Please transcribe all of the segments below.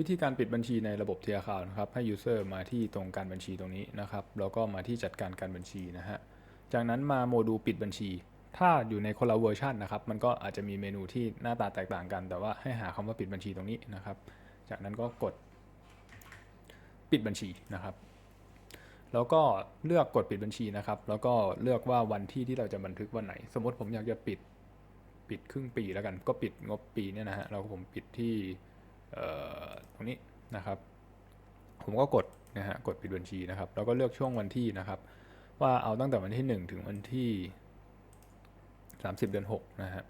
วิธีการปิดบัญชีในระบบเทียร์คาวนะครับให้ User มาที่ตรงการบัญชีตรงนี้นะครับแล้วก็มาที่จัดการการบัญชีนะฮะจากนั้นมาโมดูลปิดบัญชี ถ้าอยู่ในคนละเวอร์ชันนะครับมันก็อาจจะมีเมนูที่หน้าตาแตกต่างกัน แต่ว่าให้หาคำว่าปิดบัญชีตรงนี้นะครับ จากนั้นก็กดปิดบัญชีนะครับ แล้วก็เลือกกดปิดบัญชีนะครับ แล้วก็เลือกว่าวันที่ที่เราจะบันทึกวันไหน สมมติผมอยากจะปิดปิดครึ่งปีแล้วกัน ก็ปิดงบปีเนี่ยนะฮะเราผมปิดที่ ตรงนี้นะครับ ผมก็กดนะฮะกดปิดบัญชีนะครับ แล้วก็เลือกช่วงวันที่นะครับ ว่าเอาตั้งแต่วันที่ 1 ถึงวันที่ 30 เดือน6นะฮะ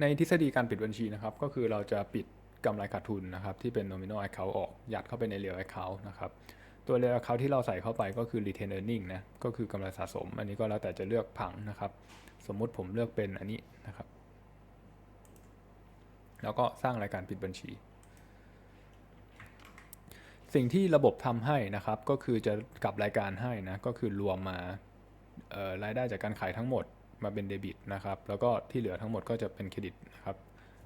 ในทฤษฎีการปิดบัญชีนะครับ ก็คือเราจะปิดกำไรขาดทุนนะครับ ที่เป็น nominal account ออกยัดเข้าไปใน real account นะครับตัว real account ที่เราใส่เข้าไปก็คือ retain earning นะก็คือกำไรสะสม อันนี้ก็แล้วแต่จะเลือกผังนะครับ สมมุติผมเลือกเป็นอันนี้นะครับ แล้วก็สร้างรายการปิดบัญชี สิ่งที่ระบบทำให้นะครับก็คือจะกลับรายการให้นะก็คือรวมมารายได้จากการขายทั้งหมดมาเป็นเดบิตนะครับแล้วก็ที่เหลือทั้งหมดก็จะเป็นเครดิตนะครับ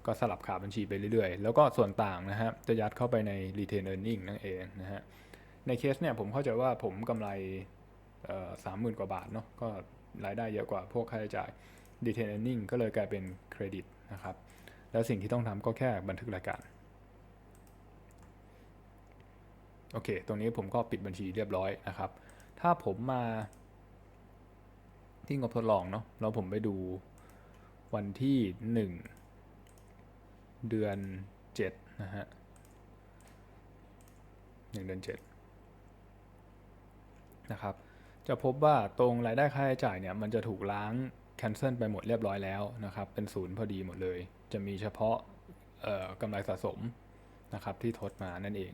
ก็สลับขาบัญชีไปเรื่อยๆ แล้วก็ส่วนต่างนะฮะจะยัดเข้าไปใน retain earning นั่นเองนะฮะในเคสเนี่ยผมเข้าใจว่าผมกำไรสามหมื่นกว่าบาทเนาะก็รายได้เยอะกว่าพวกค่าใช้จ่าย retain earning ก็เลยกลายเป็นเครดิตนะครับ แล้วสิ่งที่ต้องทำก็แค่บันทึกรายการ โอเค ตรงนี้ผมก็ปิดบัญชีเรียบร้อยนะครับ ถ้าผมมาที่งบทดลองเนาะแล้วผมไปดูวันที่หนึ่งเดือนเจ็ดนะฮะหนึ่งเดือนเจ็ดนะครับ จะพบว่าตรงรายได้ค่าใช้จ่ายเนี่ยมันจะถูกล้าง คนเซิลไปหมดเรียบร้อยแล้วนะครับ เป็นศูนย์พอดีหมดเลย จะมีเฉพาะเอ่อกำไรสะสมนะครับที่ทดมานั่นเอง